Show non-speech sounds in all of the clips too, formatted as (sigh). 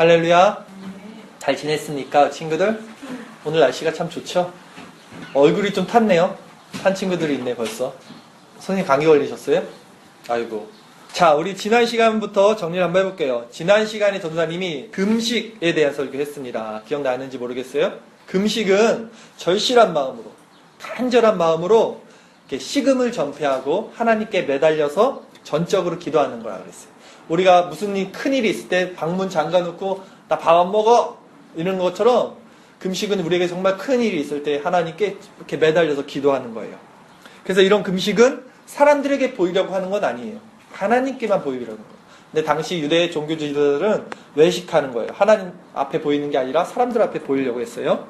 할렐루야. 잘 지냈습니까, 친구들? 오늘 날씨가 참 좋죠? 얼굴이 좀 탔네요. 탄 친구들이 있네, 벌써. 선생님 감기 걸리셨어요? 아이고. 자, 우리 지난 시간부터 정리를 한번 해볼게요. 지난 시간에 전도사님이 금식에 대한 설교했습니다. 기억나는지 모르겠어요? 금식은 절실한 마음으로, 간절한 마음으로 식음을 전폐하고 하나님께 매달려서 전적으로 기도하는 거라 그랬어요. 우리가 무슨 일, 큰 일이 있을 때 방문 잠가 놓고 나 밥 안 먹어! 이런 것처럼 금식은 우리에게 정말 큰 일이 있을 때 하나님께 이렇게 매달려서 기도하는 거예요. 그래서 이런 금식은 사람들에게 보이려고 하는 건 아니에요. 하나님께만 보이려는 거예요. 근데 당시 유대 종교 지도자들은 외식하는 거예요. 하나님 앞에 보이는 게 아니라 사람들 앞에 보이려고 했어요.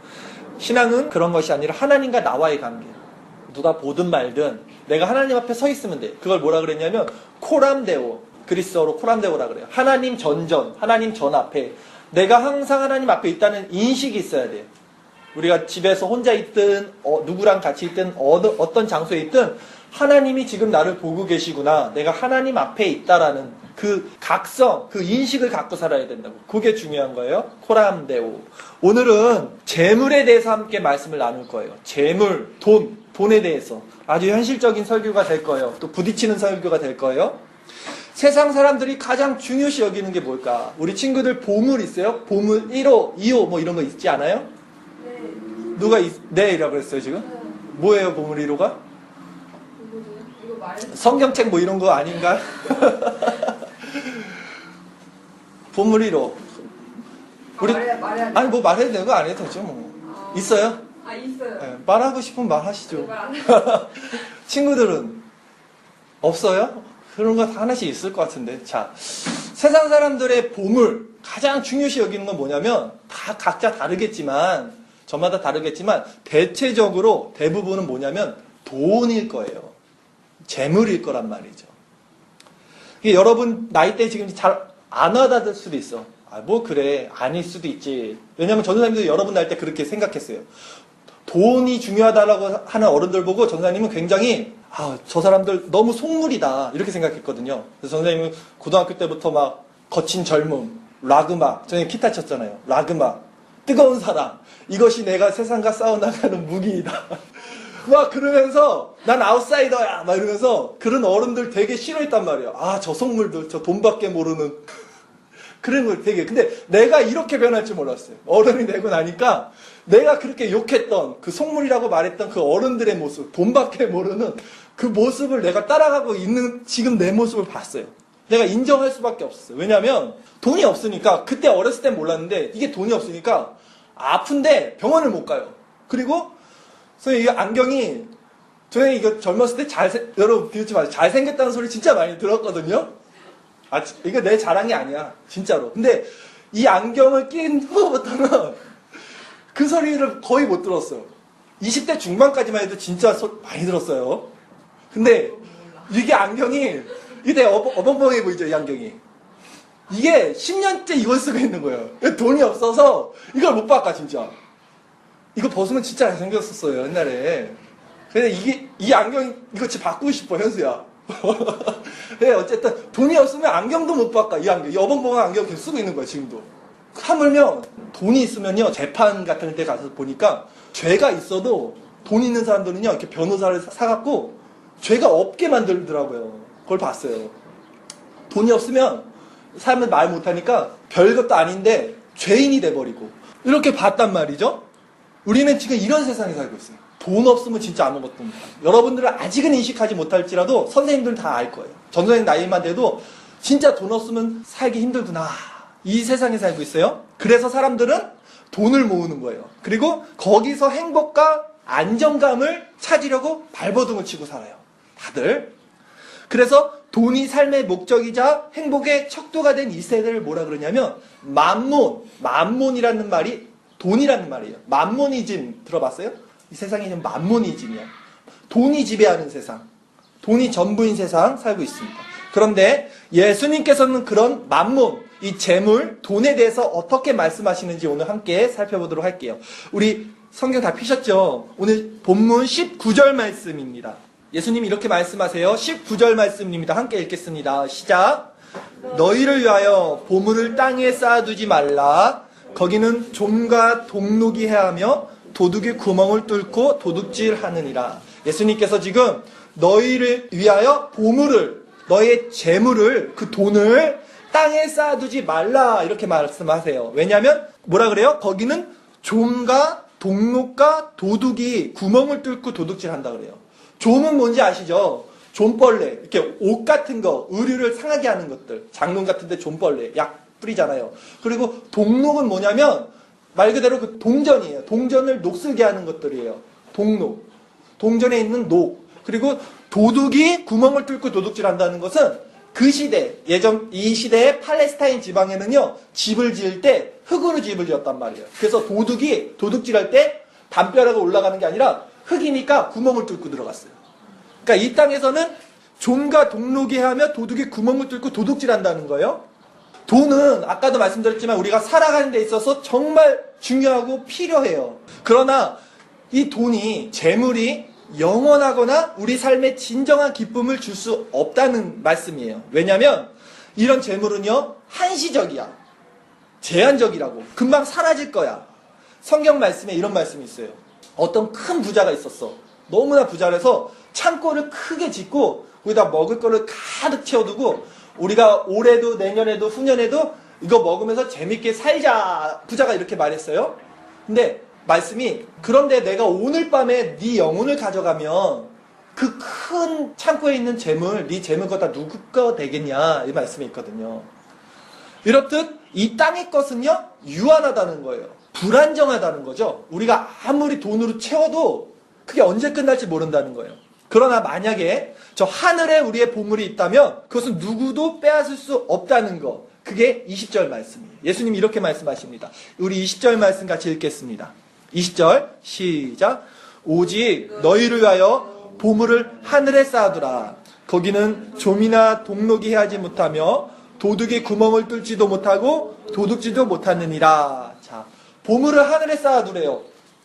신앙은 그런 것이 아니라 하나님과 나와의 관계. 누가 보든 말든 내가 하나님 앞에 서 있으면 돼. 그걸 뭐라 그랬냐면 코람데오. 그리스어로 코람데오라 그래요. 하나님 전전, 하나님 전 앞에 내가 항상 하나님 앞에 있다는 인식이 있어야 돼요. 우리가 집에서 혼자 있든 어, 누구랑 같이 있든 어느, 어떤 장소에 있든 하나님이 지금 나를 보고 계시구나. 내가 하나님 앞에 있다라는 그 각성, 그 인식을 갖고 살아야 된다고. 그게 중요한 거예요. 코람데오. 오늘은 재물에 대해서 함께 말씀을 나눌 거예요. 재물, 돈, 돈에 대해서 아주 현실적인 설교가 될 거예요. 또 부딪히는 설교가 될 거예요. 세상 사람들이 가장 중요시 여기는 게 뭘까? 우리 친구들 보물 있어요? 보물 1호, 2호 뭐 이런 거 있지 않아요? 네. 누가 있, 네라고 했어요 지금? 네. 뭐예요 보물 1호가? 이거죠? 이거 말해. 성경책 뭐 이런 거 아닌가? (laughs) 보물 1호 우리- 말해 말해야 돼. 아니 뭐 말해도 되는 거 안 해도 되죠 뭐 아. 있어요? 아 있어요. 네, 말하고 싶으면 말하시죠 해. (laughs) 친구들은 없어요? 그런 거다 하나씩 있을 것 같은데. 자, 세상 사람들의 보물, 가장 중요시 여기는 건 뭐냐면, 다 각자 다르겠지만, 저마다 다르겠지만, 대체적으로 대부분은 뭐냐면, 돈일 거예요. 재물일 거란 말이죠. 여러분 나이대 지금 잘 안 와닿을 수도 있어. 아, 뭐 그래. 아닐 수도 있지. 왜냐면 전도사님도 여러분 날때 그렇게 생각했어요. 돈이 중요하다라고 하는 어른들 보고 전사님은 굉장히 아, 저 사람들 너무 속물이다 이렇게 생각했거든요. 그래서 전사님은 고등학교 때부터 막 거친 젊음, 락음악, 저희 기타 쳤잖아요. 락음악, 뜨거운 사랑, 이것이 내가 세상과 싸워나가는 무기이다. (laughs) 막 그러면서 난 아웃사이더야 막 이러면서 그런 어른들 되게 싫어했단 말이에요. 아, 저 속물들, 저 돈밖에 모르는 (laughs) 그런 걸 되게 근데 내가 이렇게 변할 줄 몰랐어요. 어른이 되고 나니까 내가 그렇게 욕했던 그 속물이라고 말했던 그 어른들의 모습, 돈밖에 모르는 그 모습을 내가 따라가고 있는 지금 내 모습을 봤어요. 내가 인정할 수밖에 없었어요. 왜냐하면 돈이 없으니까 그때 어렸을 땐 몰랐는데 이게 돈이 없으니까 아픈데 병원을 못 가요. 그리고 선생님 이 안경이 저는 이거 젊었을 때 잘생 여러분 비웃지 마세요. 잘생겼다는 소리 진짜 많이 들었거든요. 아, 지- 이거 내 자랑이 아니야. 진짜로. 근데 이 안경을 낀 후부터는 그 소리를 거의 못 들었어요. 20대 중반까지만 해도 진짜 소- 많이 들었어요. 근데 이게 안경이, 이게 어벙벙해 보이죠, 이 안경이. 이게 10년째 이걸 쓰고 있는 거예요. 돈이 없어서 이걸 못 바꿔, 진짜. 이거 벗으면 진짜 잘생겼었어요, 옛날에. 근데 이게, 이 안경, 이거 진짜 바꾸고 싶어, 현수야. (laughs) 네, 어쨌든 돈이 없으면 안경도 못 바꿔, 이 안경. 이 어벙벙한 안경 계속 쓰고 있는 거야, 지금도. 하물며 돈이 있으면요, 재판 같은 데 가서 보니까 죄가 있어도 돈 있는 사람들은요, 이렇게 변호사를 사- 사갖고 죄가 없게 만들더라고요. 그걸 봤어요. 돈이 없으면 사람들 말 못하니까 별것도 아닌데 죄인이 돼버리고 이렇게 봤단 말이죠. 우리는 지금 이런 세상에 살고 있어요. 돈 없으면 진짜 아무것도 못해. 여러분들은 아직은 인식하지 못할지라도 선생님들은 다 알 거예요. 전 선생 나이만 돼도 진짜 돈 없으면 살기 힘들구나. 이 세상에 살고 있어요. 그래서 사람들은 돈을 모으는 거예요. 그리고 거기서 행복과 안정감을 찾으려고 발버둥을 치고 살아요. 다들. 그래서 돈이 삶의 목적이자 행복의 척도가 된 이 세대를 뭐라 그러냐면 만몬, 만몬이라는 말이 돈이라는 말이에요. 만모니즘 들어봤어요? 이 세상이 지금 만모니즘이야. 돈이 지배하는 세상, 돈이 전부인 세상 살고 있습니다. 그런데 예수님께서는 그런 만몬, 이 재물, 돈에 대해서 어떻게 말씀하시는지 오늘 함께 살펴보도록 할게요. 우리 성경 다 피셨죠? 오늘 본문 19절 말씀입니다. 예수님이 이렇게 말씀하세요. 19절 말씀입니다. 함께 읽겠습니다. 시작. 너희를 위하여 보물을 땅에 쌓아두지 말라. 거기는 좀과 동록이 해하며 도둑이 구멍을 뚫고 도둑질 하느니라. 예수님께서 지금 너희를 위하여 보물을 너의 재물을 그 돈을 땅에 쌓아두지 말라 이렇게 말씀하세요. 왜냐하면 뭐라 그래요? 거기는 좀과 동록과 도둑이 구멍을 뚫고 도둑질 한다 그래요. 좀은 뭔지 아시죠? 좀벌레 이렇게 옷 같은 거 의류를 상하게 하는 것들 장롱 같은데 좀벌레 약 뿌리잖아요. 그리고 동록은 뭐냐면 말 그대로 그 동전이에요. 동전을 녹슬게 하는 것들이에요. 동록 동전에 있는 녹 그리고 도둑이 구멍을 뚫고 도둑질한다는 것은 그 시대 예전 이 시대의 팔레스타인 지방에는요 집을 지을 때 흙으로 집을 지었단 말이에요. 그래서 도둑이 도둑질할 때 담벼락을 올라가는 게 아니라 흙이니까 구멍을 뚫고 들어갔어요. 그러니까 이 땅에서는 종과 동록이 하며 도둑이 구멍을 뚫고 도둑질한다는 거예요. 돈은 아까도 말씀드렸지만 우리가 살아가는 데 있어서 정말 중요하고 필요해요. 그러나 이 돈이 재물이 영원하거나 우리 삶에 진정한 기쁨을 줄 수 없다는 말씀이에요. 왜냐하면 이런 재물은요 한시적이야. 제한적이라고. 금방 사라질 거야. 성경 말씀에 이런 말씀이 있어요. 어떤 큰 부자가 있었어. 너무나 부자라서 창고를 크게 짓고 거기다 먹을 거를 가득 채워두고 우리가 올해도 내년에도 후년에도 이거 먹으면서 재밌게 살자. 부자가 이렇게 말했어요. 근데 말씀이 그런데 내가 오늘 밤에 네 영혼을 가져가면 그 큰 창고에 있는 재물, 네 재물 거다 누구 거 되겠냐 이 말씀이 있거든요. 이렇듯 이 땅의 것은요 유한하다는 거예요. 불안정하다는 거죠. 우리가 아무리 돈으로 채워도 그게 언제 끝날지 모른다는 거예요. 그러나 만약에 저 하늘에 우리의 보물이 있다면 그것은 누구도 빼앗을 수 없다는 거. 그게 20절 말씀이에요. 예수님이 이렇게 말씀하십니다. 우리 20절 말씀 같이 읽겠습니다. 20절 시작. 오직 너희를 위하여 보물을 하늘에 쌓아두라. 거기는 좀이나 동록이 해하지 못하며 도둑이 구멍을 뚫지도 못하고 도둑질도 못하느니라. 자, 보물을 하늘에 쌓아두래요.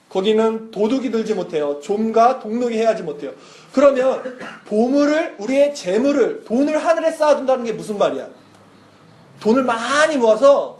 거기는 도둑이 들지 못해요. 좀과 동록이 해하지 못해요. 그러면 보물을 우리의 재물을 돈을 하늘에 쌓아둔다는 게 무슨 말이야? 돈을 많이 모아서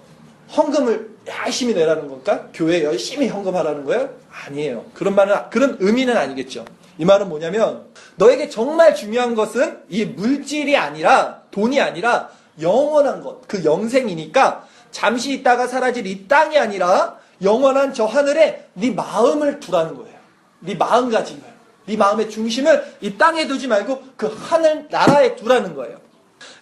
헌금을 열심히 내라는 건가? 교회 열심히 헌금하라는 거예요? 아니에요. 그런 말은 그런 의미는 아니겠죠. 이 말은 뭐냐면 너에게 정말 중요한 것은 이 물질이 아니라 돈이 아니라 영원한 것, 그 영생이니까 잠시 있다가 사라질 이 땅이 아니라 영원한 저 하늘에 네 마음을 두라는 거예요. 네 마음가짐을, 네 마음의 중심을 이 땅에 두지 말고 그 하늘 나라에 두라는 거예요.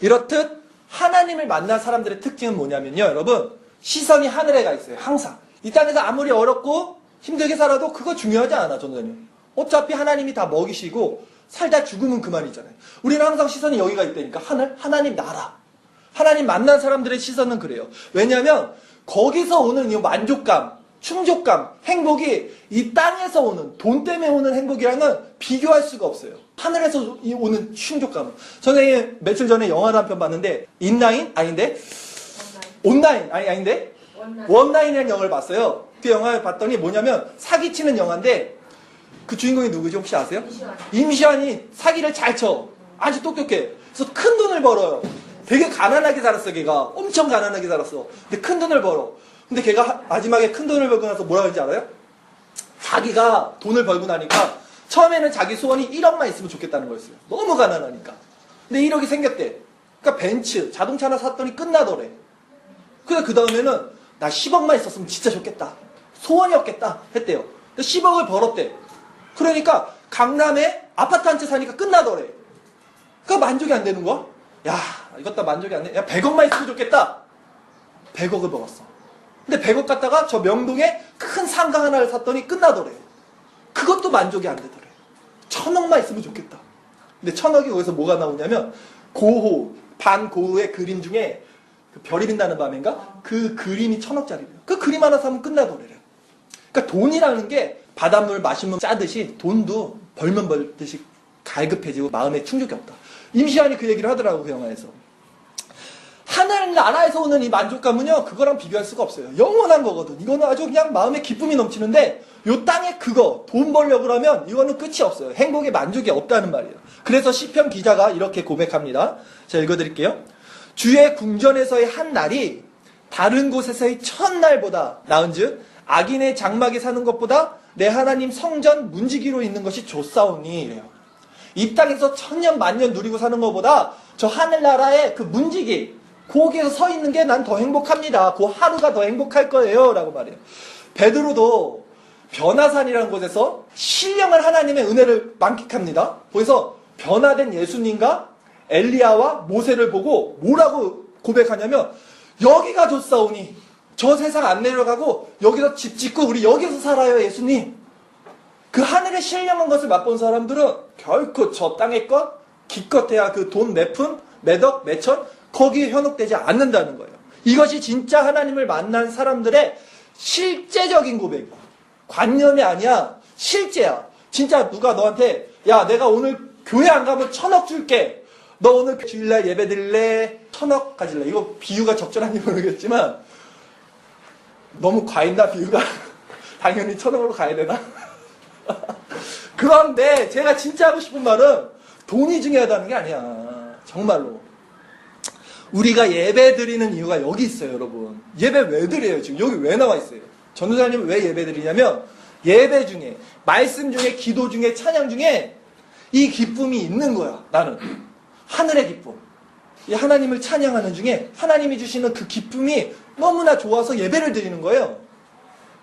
이렇듯 하나님을 만난 사람들의 특징은 뭐냐면요, 여러분 시선이 하늘에 가 있어요. 항상 이 땅에서 아무리 어렵고 힘들게 살아도 그거 중요하지 않아, 저는요. 어차피 하나님이 다 먹이시고 살다 죽으면 그만이잖아요. 우리는 항상 시선이 여기가 있다니까 하늘, 하나님 나라. 하나님 만난 사람들의 시선은 그래요. 왜냐하면 거기서 오는 이 만족감, 충족감, 행복이 이 땅에서 오는 돈 때문에 오는 행복이랑은 비교할 수가 없어요. 하늘에서 이 오는 충족감. 저는 며칠 전에 영화를 한 편 봤는데 인라인 아닌데 온라인 아니 아닌데. 원라인이라는 영화를 봤어요. 그 영화를 봤더니 뭐냐면 사기치는 영화인데 그 주인공이 누구지 혹시 아세요? 임시완이 사기를 잘 쳐. 아주 똑똑해. 그래서 큰 돈을 벌어요. 되게 가난하게 살았어, 걔가. 엄청 가난하게 살았어. 근데 큰 돈을 벌어. 근데 걔가 하- 마지막에 큰 돈을 벌고 나서 뭐라 그런지 알아요? 자기가 돈을 벌고 나니까 처음에는 자기 소원이 1억만 있으면 좋겠다는 거였어요. 너무 가난하니까. 근데 1억이 생겼대. 그러니까 벤츠, 자동차 하나 샀더니 끝나더래. 그래 그 다음에는 나 10억만 있었으면 진짜 좋겠다. 소원이 없겠다 했대요. 근데 10억을 벌었대. 그러니까 강남에 아파트 한 채 사니까 끝나더래. 그러니까 만족이 안 되는 거야. 야 이것 다 만족이 안 돼. 야 100억만 있으면 좋겠다. 100억을 벌었어. 근데 100억 갖다가 저 명동에 큰 상가 하나를 샀더니 끝나더래. 그것도 만족이 안 되더래. 천억만 있으면 좋겠다. 근데 천억이 거기서 뭐가 나오냐면 고호, 반고흐의 그림 중에 그 별이 빛나는 밤인가? 그 그림이 천억짜리래요. 그 그림 하나 사면 끝나더래요. 그러니까 돈이라는 게 바닷물 마시면 짜듯이 돈도 벌면 벌듯이 갈급해지고 마음에 충족이 없다. 임시완이 그 얘기를 하더라고 그 영화에서. 하늘 나라에서 오는 이 만족감은요 그거랑 비교할 수가 없어요. 영원한 거거든. 이거는 아주 그냥 마음에 기쁨이 넘치는데 요 땅에 그거 돈 벌려고 그러면 이거는 끝이 없어요. 행복에 만족이 없다는 말이에요. 그래서 시편 기자가 이렇게 고백합니다. 제가 읽어드릴게요. 주의 궁전에서의 한 날이 다른 곳에서의 첫날보다 나은즉 악인의 장막에 사는 것보다 내 하나님 성전 문지기로 있는 것이 좋사오니 이래요. 이 땅에서 천년 만년 누리고 사는 것보다 저 하늘나라의 그 문지기 거기에서 서 있는 게 난 더 행복합니다. 그 하루가 더 행복할 거예요. 라고 말해요. 베드로도 변화산이라는 곳에서 신령한 하나님의 은혜를 만끽합니다. 거기서 변화된 예수님과 엘리야와 모세를 보고 뭐라고 고백하냐면 여기가 좋사오니 저 세상 안 내려가고 여기서 집 짓고 우리 여기서 살아요 예수님. 그 하늘의 신령한 것을 맛본 사람들은 결코 저 땅의 것 기껏해야 그돈몇 푼, 몇억, 몇천 거기에 현혹되지 않는다는 거예요. 이것이 진짜 하나님을 만난 사람들의 실제적인 고백이야. 관념이 아니야. 실제야. 진짜 누가 너한테 야 내가 오늘 교회 안 가면 천억 줄게. 너 오늘 주일날 예배 드릴래? 천억 가질래? 이거 비유가 적절한지 모르겠지만 너무 과했나 비유가? (laughs) 당연히 천억으로 가야 되나? (laughs) 그런데 제가 진짜 하고 싶은 말은 돈이 중요하다는 게 아니야. 정말로. 우리가 예배 드리는 이유가 여기 있어요, 여러분. 예배 왜 드려요? 지금 여기 왜 나와 있어요? 전도사님 왜 예배 드리냐면 예배 중에, 말씀 중에, 기도 중에, 찬양 중에 이 기쁨이 있는 거야, 나는. 하늘의 기쁨. 이 하나님을 찬양하는 중에 하나님이 주시는 그 기쁨이 너무나 좋아서 예배를 드리는 거예요.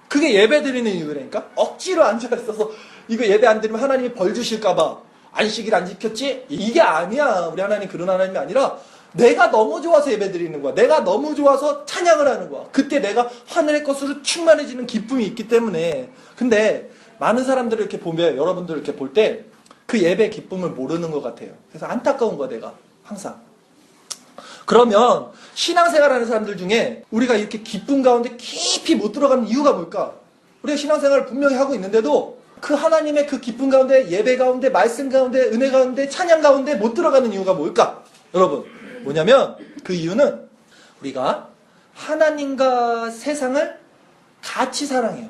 그게 예배 드리는 이유라니까? 억지로 앉아있어서 이거 예배 안 드리면 하나님이 벌 주실까봐 안식일 안 지켰지? 이게 아니야. 우리 하나님 그런 하나님이 아니라 내가 너무 좋아서 예배 드리는 거야. 내가 너무 좋아서 찬양을 하는 거야. 그때 내가 하늘의 것으로 충만해지는 기쁨이 있기 때문에. 근데 많은 사람들을 이렇게 보면 여러분들 이렇게 볼 때 그 예배 기쁨을 모르는 것 같아요. 그래서 안타까운 거야, 내가. 항상. 그러면 신앙생활 하는 사람들 중에 우리가 이렇게 기쁨 가운데 깊이 못 들어가는 이유가 뭘까? 우리가 신앙생활을 분명히 하고 있는데도 그 하나님의 그 기쁨 가운데 예배 가운데 말씀 가운데 은혜 가운데 찬양 가운데 못 들어가는 이유가 뭘까? 여러분 뭐냐면 그 이유는 우리가 하나님과 세상을 같이 사랑해요.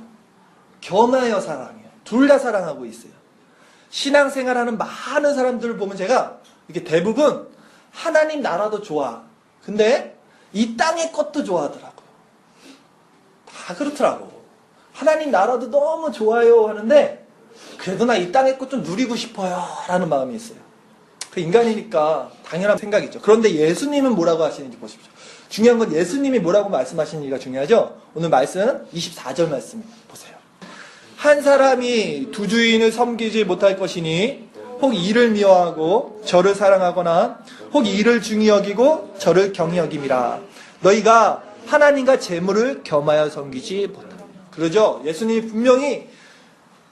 겸하여 사랑해요. 둘 다 사랑하고 있어요. 신앙생활하는 많은 사람들을 보면 제가 이게 대부분 하나님 나라도 좋아. 근데 이 땅의 것도 좋아하더라고요. 다 그렇더라고. 하나님 나라도 너무 좋아요 하는데 그래도 나 이 땅의 것 좀 누리고 싶어요 라는 마음이 있어요. 그 인간이니까 당연한 생각이죠. 그런데 예수님은 뭐라고 하시는지 보십시오. 중요한 건 예수님이 뭐라고 말씀하시는지가 중요하죠. 오늘 말씀 24절 말씀 보세요. 한 사람이 두 주인을 섬기지 못할 것이니 혹 이를 미워하고 저를 사랑하거나 혹 이를 중히 여기고 저를 경히 여김이라 너희가 하나님과 재물을 겸하여 섬기지 못하라 그러죠? 예수님이 분명히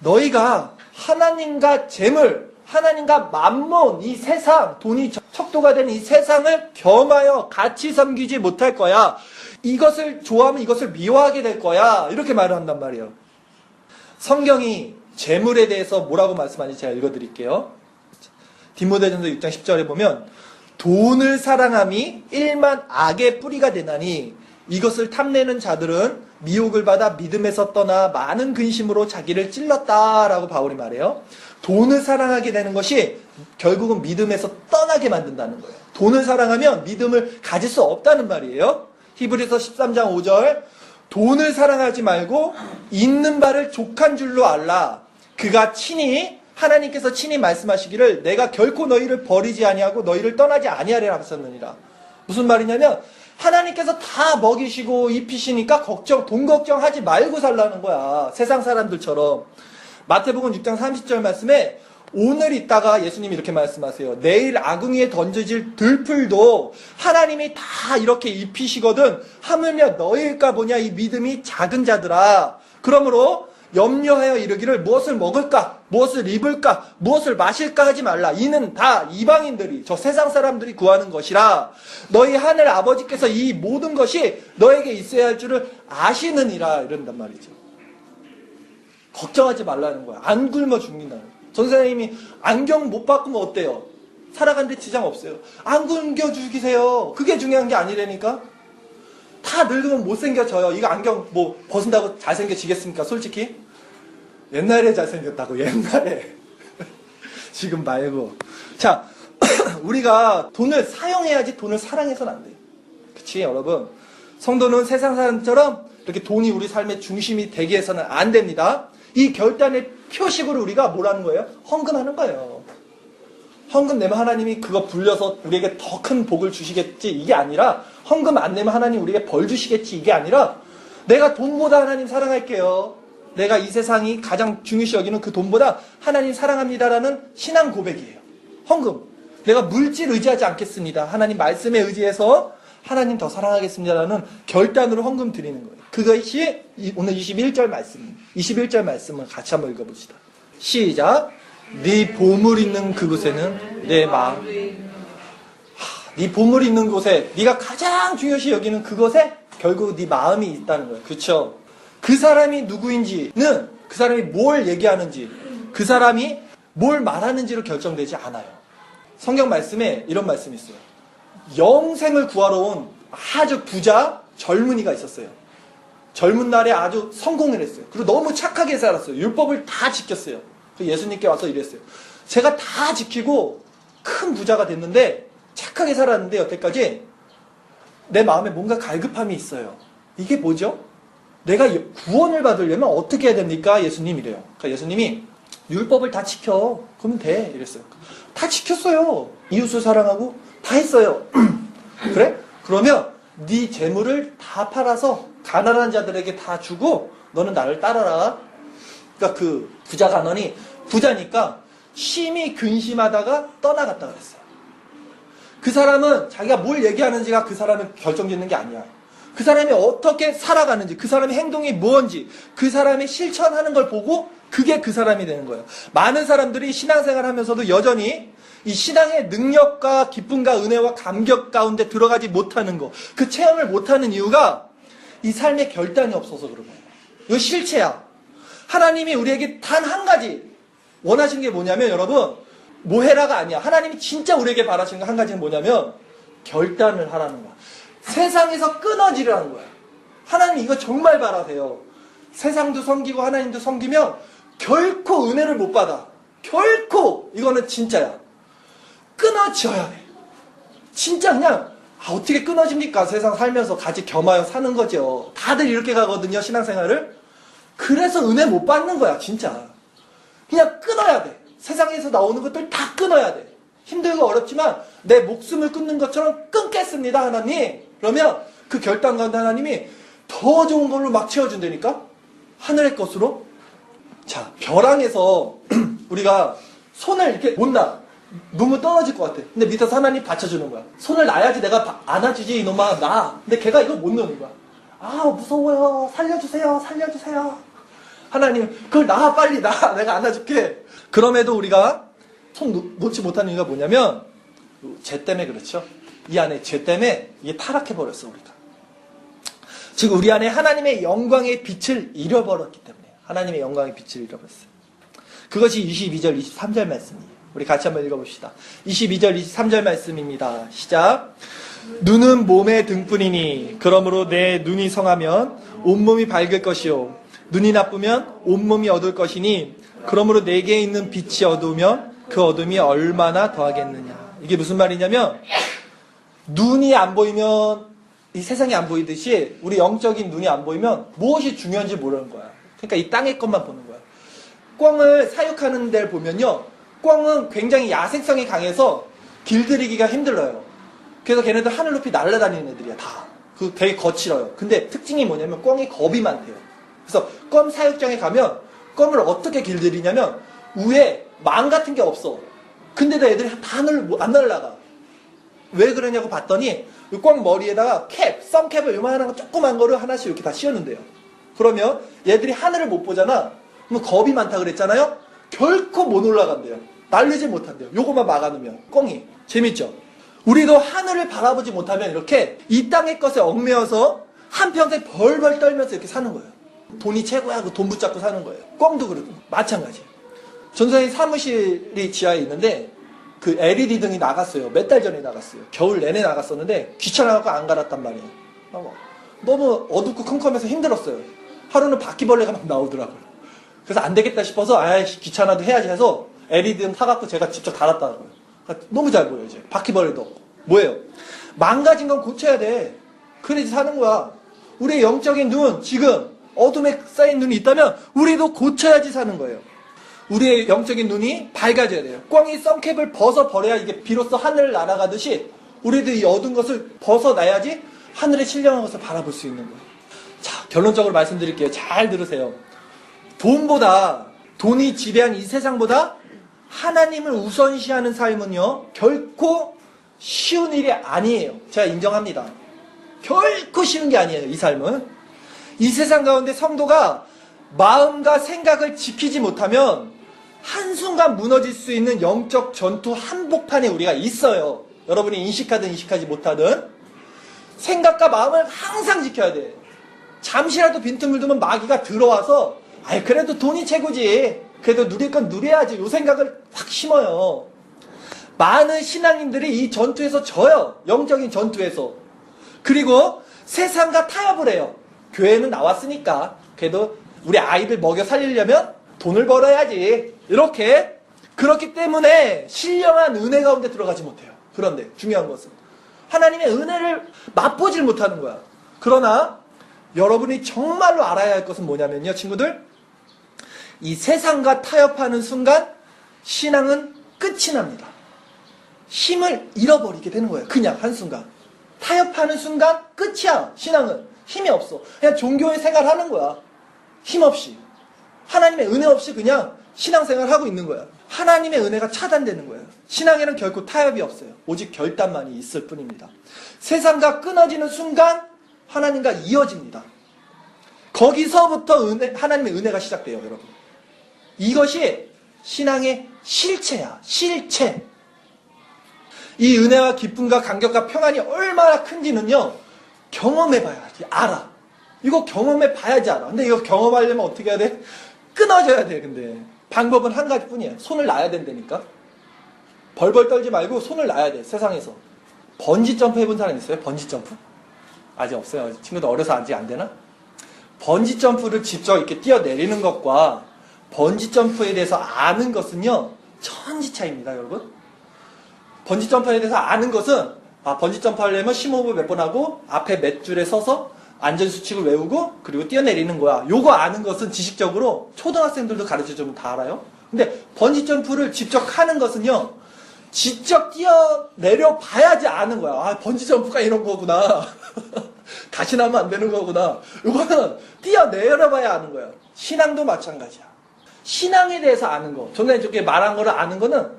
너희가 하나님과 재물 하나님과 만몬 이 세상 돈이 척도가 된 이 세상을 겸하여 같이 섬기지 못할 거야. 이것을 좋아하면 이것을 미워하게 될 거야. 이렇게 말을 한단 말이에요 성경이 재물에 대해서 뭐라고 말씀하는지 제가 읽어드릴게요. 디모데전서 6장 10절에 보면 돈을 사랑함이 일만 악의 뿌리가 되나니 이것을 탐내는 자들은 미혹을 받아 믿음에서 떠나 많은 근심으로 자기를 찔렀다라고 바울이 말해요. 돈을 사랑하게 되는 것이 결국은 믿음에서 떠나게 만든다는 거예요. 돈을 사랑하면 믿음을 가질 수 없다는 말이에요. 히브리서 13장 5절 돈을 사랑하지 말고 있는 바를 족한 줄로 알라. 그가 친히 하나님께서 친히 말씀하시기를 내가 결코 너희를 버리지 아니하고 너희를 떠나지 아니하리라 하셨느니라. 무슨 말이냐면 하나님께서 다 먹이시고 입히시니까 걱정 돈 걱정하지 말고 살라는 거야. 세상 사람들처럼. 마태복음 6장 30절 말씀에 오늘 있다가 예수님이 이렇게 말씀하세요. 내일 아궁이에 던져질 들풀도 하나님이 다 이렇게 입히시거든. 하물며 너희일까 보냐 이 믿음이 작은 자들아. 그러므로 염려하여 이르기를 무엇을 먹을까, 무엇을 입을까, 무엇을 마실까 하지 말라. 이는 다 이방인들이 저 세상 사람들이 구하는 것이라. 너희 하늘 아버지께서 이 모든 것이 너에게 있어야 할 줄을 아시느니라 이런단 말이죠. 걱정하지 말라는 거야. 안 굶어 죽는다는 거야. 전사님이 안경 못 바꾸면 어때요? 살아가는데 지장 없어요. 안 굶겨 죽이세요. 그게 중요한 게 아니라니까. 다 늙으면 못생겨져요. 이거 안경 뭐 벗은다고 잘생겨지겠습니까? 솔직히. 옛날에 잘생겼다고, 옛날에. (laughs) 지금 말고. 자, (clears throat) 우리가 돈을 사용해야지 돈을 사랑해서는 안 돼요. 그렇지 여러분 성도는 세상 사람처럼 이렇게 돈이 우리 삶의 중심이 되게 해서는 안 됩니다. 이 결단의 표식으로 우리가 뭐라는 거예요? 헌금하는 거예요. 헌금 내면 하나님이 그거 불려서 우리에게 더 큰 복을 주시겠지 이게 아니라 헌금 안 내면 하나님 우리에게 벌 주시겠지 이게 아니라 내가 돈보다 하나님 사랑할게요. 내가 이 세상이 가장 중요시 여기는 그 돈보다 하나님 사랑합니다라는 신앙 고백이에요. 헌금. 내가 물질 의지하지 않겠습니다. 하나님 말씀에 의지해서 하나님 더 사랑하겠습니다라는 결단으로 헌금 드리는 거예요. 그것이 이- 오늘 21절 말씀, 21절 말씀을 같이 한번 읽어봅시다. 시작. 네 보물 있는 그곳에는 내 마음, 네 보물 있는 곳에 네가 가장 중요시 여기는 그것에 결국 네 마음이 있다는 거예요. 그렇죠? 그 사람이 누구인지는 그 사람이 뭘 얘기하는지 그 사람이 뭘 말하는지로 결정되지 않아요. 성경 말씀에 이런 말씀이 있어요. 영생을 구하러 온 아주 부자 젊은이가 있었어요. 젊은 날에 아주 성공을 했어요. 그리고 너무 착하게 살았어요. 율법을 다 지켰어요. 그 예수님께 와서 이랬어요. 제가 다 지키고 큰 부자가 됐는데 착하게 살았는데 여태까지 내 마음에 뭔가 갈급함이 있어요. 이게 뭐죠? 내가 구원을 받으려면 어떻게 해야 됩니까? 예수님 이래요. 그러니까 예수님이 율법을 다 지켜. 그러면 돼. 이랬어요. 다 지켰어요. 이웃을 사랑하고 다 했어요. (clears throat) 그래? 그러면 네 재물을 다 팔아서 가난한 자들에게 다 주고 너는 나를 따라라. 그러니까 그 부자 간원이 부자니까 심히 근심하다가 떠나갔다 그랬어요. 그 사람은 자기가 뭘 얘기하는지가 그 사람을 결정짓는 게 아니야. 그 사람이 어떻게 살아가는지, 그 사람의 행동이 뭔지, 그 사람이 실천하는 걸 보고 그게 그 사람이 되는 거예요. 많은 사람들이 신앙생활 하면서도 여전히 이 신앙의 능력과 기쁨과 은혜와 감격 가운데 들어가지 못하는 거, 그 체험을 못하는 이유가 이 삶의 결단이 없어서 그런 거예요. 이거 실체야. 하나님이 우리에게 단 한 가지 원하신 게 뭐냐면 여러분 뭐해라가 아니야. 하나님이 진짜 우리에게 바라시는 거한 가지는 뭐냐면 결단을 하라는 거야. 세상에서 끊어지라는 거야. 하나님 이거 정말 바라세요. 세상도 섬기고 하나님도 섬기면 결코 은혜를 못 받아. 결코 이거는 진짜야. 끊어져야 돼. 진짜 그냥 아, 어떻게 끊어집니까? 세상 살면서 같이 겸하여 사는 거죠. 다들 이렇게 가거든요, 신앙생활을. 그래서 은혜 못 받는 거야, 진짜. 그냥 끊어야 돼. 세상에서 나오는 것들 다 끊어야 돼. 힘들고 어렵지만 내 목숨을 끊는 것처럼 끊겠습니다, 하나님. 그러면 그 결단 가운데 하나님이 더 좋은 걸로 막 채워준다니까? 하늘의 것으로? 자, 벼랑에서 (clears throat) 우리가 손을 이렇게 못 놔. 너무 떨어질 것 같아. 근데 밑에서 하나님 받쳐주는 거야. 손을 놔야지 내가 바- 안아주지, 이놈아, 나. 근데 걔가 이걸 못 넣는 거야. 아, 무서워요. 살려주세요. 살려주세요. 하나님, 그걸 놔, 빨리 놔. (laughs) 내가 안아줄게. 그럼에도 우리가 손 놓- 놓지 못하는 이유가 뭐냐면, 죄 때문에 그렇죠. 이 안에 죄 때문에 이게 타락해 버렸어, 우리가. 지금 우리 안에 하나님의 영광의 빛을 잃어버렸기 때문에. 하나님의 영광의 빛을 잃어버렸어요. 그것이 22절, 23절 말씀이에요. 우리 같이 한번 읽어봅시다. 22절, 23절 말씀입니다. 시작. 눈은 몸의 등불이니, 그러므로 내 눈이 성하면 온몸이 밝을 것이요. 눈이 나쁘면 온몸이 어두울 것이니, 그러므로 내게 있는 빛이 어두우면 그 어둠이 얼마나 더하겠느냐. 이게 무슨 말이냐면, 눈이 안 보이면, 이 세상이 안 보이듯이, 우리 영적인 눈이 안 보이면 무엇이 중요한지 모르는 거야. 그러니까 이 땅의 것만 보는 거야. 꽝을 사육하는 데를 보면요. 꽝은 굉장히 야생성이 강해서 길들이기가 힘들어요. 그래서 걔네들 하늘 높이 날아다니는 애들이야, 다. 그 되게 거칠어요. 근데 특징이 뭐냐면 꽝이 겁이 많대요. 그래서 껌 사육장에 가면 껌을 어떻게 길들이냐면 위에 망 같은 게 없어. 근데도 애들이 다 하늘 못- 안 날아가. 왜 그러냐고 봤더니 이꽝 머리에다가 캡, 썬캡을 요만한 거 조그만 거를 하나씩 이렇게 다 씌웠는데요. 그러면 얘들이 하늘을 못 보잖아. 그럼 겁이 많다 그랬잖아요. 결코 못 올라간대요. 날리지 못한대요. 요거만 막아놓으면 꽁이 재밌죠. 우리도 하늘을 바라보지 못하면 이렇게 이 땅의 것에 얽매여서 한평생 벌벌 떨면서 이렇게 사는 거예요. 돈이 최고야. 그 돈 붙잡고 사는 거예요. 꽝도 그렇고 마찬가지. 전선생 사무실이 지하에 있는데 그 LED 등이 나갔어요. 몇 달 전에 나갔어요. 겨울 내내 나갔었는데 귀찮아갖고 안 갈았단 말이에요. 너무 어둡고 컴컴해서 힘들었어요. 하루는 바퀴벌레가 막 나오더라고요. 그래서 안 되겠다 싶어서 아이씨 귀찮아도 해야지 해서 LED 등 사갖고 제가 직접 달았다고요. 그러니까 너무 잘 보여요 이제 바퀴벌레도 없고 뭐예요? 망가진 건 고쳐야 돼. 그래 사는 거야. 우리의 영적인 눈, 지금 어둠에 쌓인 눈이 있다면 우리도 고쳐야지 사는 거예요. 우리의 영적인 눈이 밝아져야 돼요. 꽝이 선캡을 벗어버려야 이게 비로소 하늘을 날아가듯이 우리도 이 어두운 것을 벗어나야지 하늘의 신령한 것을 바라볼 수 있는 거예요. 자, 결론적으로 말씀드릴게요. 잘 들으세요. 돈보다, 돈이 지배한 이 세상보다 하나님을 우선시하는 삶은요, 결코 쉬운 일이 아니에요. 제가 인정합니다. 결코 쉬운 게 아니에요, 이 삶은. 이 세상 가운데 성도가 마음과 생각을 지키지 못하면 한순간 무너질 수 있는 영적 전투 한복판에 우리가 있어요. 여러분이 인식하든 인식하지 못하든 생각과 마음을 항상 지켜야 돼. 잠시라도 빈틈을 두면 마귀가 들어와서 아이 그래도 돈이 최고지. 그래도 누릴 건 누려야지. 요 생각을 확 심어요. 많은 신앙인들이 이 전투에서 져요. 영적인 전투에서. 그리고 세상과 타협을 해요. 교회는 나왔으니까 그래도 우리 아이들 먹여 살리려면 돈을 벌어야지. 이렇게 그렇기 때문에 신령한 은혜 가운데 들어가지 못해요. 그런데 중요한 것은 하나님의 은혜를 맛보질 못하는 거야. 그러나 여러분이 정말로 알아야 할 것은 뭐냐면요, 친구들. 이 세상과 타협하는 순간 신앙은 끝이 납니다. 힘을 잃어버리게 되는 거예요. 그냥 한순간. 타협하는 순간 끝이야. 신앙은. 힘이 없어. 그냥 종교의 생활하는 거야. 힘 없이. 하나님의 은혜 없이 그냥 신앙생활 하고 있는 거야. 하나님의 은혜가 차단되는 거예요. 신앙에는 결코 타협이 없어요. 오직 결단만이 있을 뿐입니다. 세상과 끊어지는 순간 하나님과 이어집니다. 거기서부터 은혜, 하나님의 은혜가 시작돼요, 여러분. 이것이 신앙의 실체야, 실체. 이 은혜와 기쁨과 감격과 평안이 얼마나 큰지는요, 경험해 봐야지, 알아. 이거 경험해 봐야지 알아. 근데 이거 경험하려면 어떻게 해야 돼? 끊어져야 돼, 근데. 방법은 한 가지 뿐이야. 손을 놔야 된다니까. 벌벌 떨지 말고 손을 놔야 돼, 세상에서. 번지 점프 해본 사람 있어요? 번지 점프? 아직 없어요. 친구들 어려서 아직 안 되나? 번지 점프를 직접 이렇게 뛰어내리는 것과 번지 점프에 대해서 아는 것은요, 천지 차이입니다, 여러분. 번지 점프에 대해서 아는 것은, 아, 번지 점프 하려면 심호흡을 몇 번 하고, 앞에 몇 줄에 서서 안전 수칙을 외우고, 그리고 뛰어내리는 거야. 요거 아는 것은 지식적으로 초등학생들도 가르쳐 주면 다 알아요. 근데 번지 점프를 직접 하는 것은요, 직접 뛰어내려 봐야지 아는 거야. 아, 번지 점프가 이런 거구나. (laughs) 다시 나면 안 되는 거구나. 이거는 뛰어내려 봐야 아는 거야. 신앙도 마찬가지야. 신앙에 대해서 아는 거. 전에 저렇게 말한 거를 아는 거는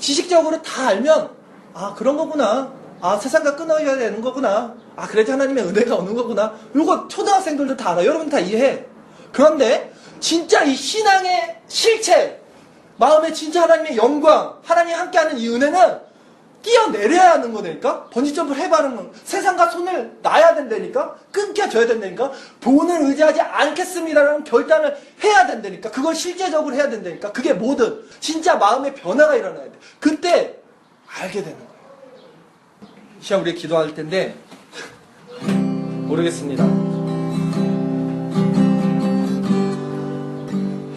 지식적으로 다 알면, 아, 그런 거구나. 아, 세상과 끊어야 되는 거구나. 아, 그래야지 하나님의 은혜가 오는 거구나. 요거 초등학생들도 다 알아. 여러분 다 이해해. 그런데, 진짜 이 신앙의 실체, 마음에 진짜 하나님의 영광, 하나님 함께하는 이 은혜는 뛰어내려야 하는 거니까? 번지점프를 해봐는 건 세상과 손을 놔야 된다니까? 끊겨져야 된다니까? 돈을 의지하지 않겠습니다라는 결단을 해야 된다니까? 그걸 실제적으로 해야 된다니까? 그게 뭐든 진짜 마음의 변화가 일어나야 돼. 그때 알게 되는 거예요. 시간 우리 기도할 텐데 모르겠습니다.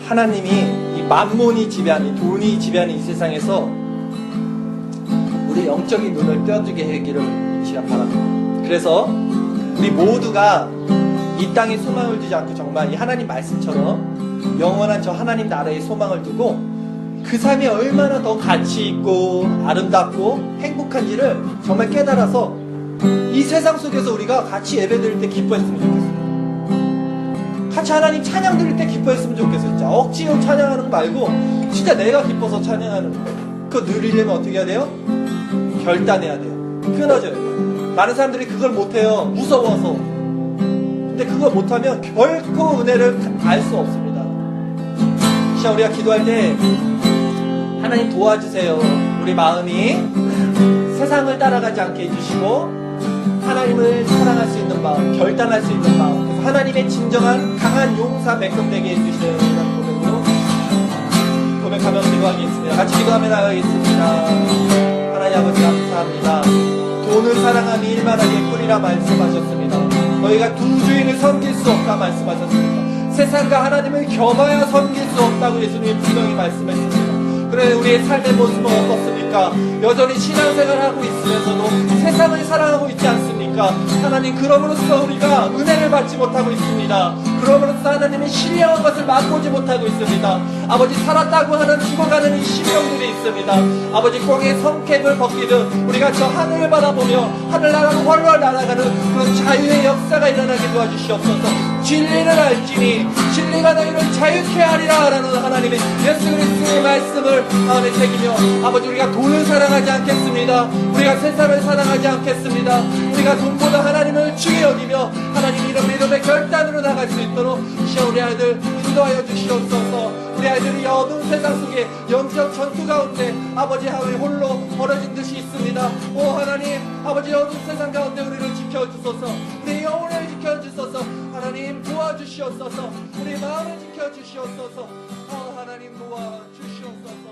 하나님이 이 만몬이 지배하는 이 돈이 지배하는 이 세상에서 우리 영적인 눈을 떼어주게 하기를 이 시간 바랍니다. 그래서 우리 모두가 이 땅에 소망을 두지 않고 정말 이 하나님 말씀처럼 영원한 저 하나님 나라에 소망을 두고 그 삶이 얼마나 더 가치 있고 아름답고 행복한지를 정말 깨달아서 이 세상 속에서 우리가 같이 예배 드릴 때 기뻐했으면 좋겠어요. 같이 하나님 찬양 드릴 때 기뻐했으면 좋겠어요. 진짜 억지로 찬양하는 거 말고 진짜 내가 기뻐서 찬양하는 거. 그거 누리려면 어떻게 해야 돼요? 결단해야 돼요. 끊어져야 돼요. 많은 사람들이 그걸 못해요. 무서워서. 근데 그걸 못하면 결코 은혜를 알 수 없습니다. 자, 우리가 기도할 때 하나님 도와주세요. 우리 마음이 세상을 따라가지 않게 해주시고 하나님을 사랑할 수 있는 마음, 결단할 수 있는 마음. 그래서 하나님의 진정한 강한 용사 매금되게 해주시는 이런 고백으로 고백하며 기도하겠습니다. 같이 기도하며 나가겠습니다. 하나님 아버지 감사합니다. 돈을 사랑함이 일만하게 뿌리라 말씀하셨습니다. 너희가 두 주인을 섬길 수 없다 말씀하셨습니다. 세상과 하나님을 겸하여 섬길 수 없다고 예수님이 분명히 말씀했습니다. 그래 우리의 삶의 모습은 어떻습니까? 여전히 신앙생활을 하고 있으면서도 세상을 사랑하고 있지 않습니까? 않습니까? 하나님 그럼으로써 우리가 은혜를 받지 못하고 있습니다. 그럼으로써 하나님의 신령한 것을 맛보지 못하고 있습니다. 아버지 살았다고 하는 죽어가는 이 심령들이 있습니다. 아버지 꽁의 성캡을 벗기듯 우리가 저 하늘을 바라보며 하늘나라로 훨훨 날아가는 그런 자유의 역사가 일어나게 도와주시옵소서. 진리를 알지니 진리가 너희를 자유케 하리라 라는 하나님의 예수 그리스도의 말씀을 마음에 새기며 아버지 우리가 돈을 사랑하지 않겠습니다. 우리가 세상을 사랑하지 않겠습니다. 우리가 돈보다 하나님을 중히 여기며 하나님 이름 이름의 결단으로 나갈 수 있도록 시어 우리 아이들 인도하여 주시옵소서. 우리 아이들이 어두운 세상 속에 영적 전투 가운데 아버지 하나님 홀로 벌어진 듯이 있습니다. 오 하나님 아버지 어두운 세상 가운데 우리를 지켜주소서. 우리 영혼을 지켜주소서. 하나님 도와주시옵소서. 우리 마음을 지켜주시옵소서. 어, 하나님 도와주시옵소서.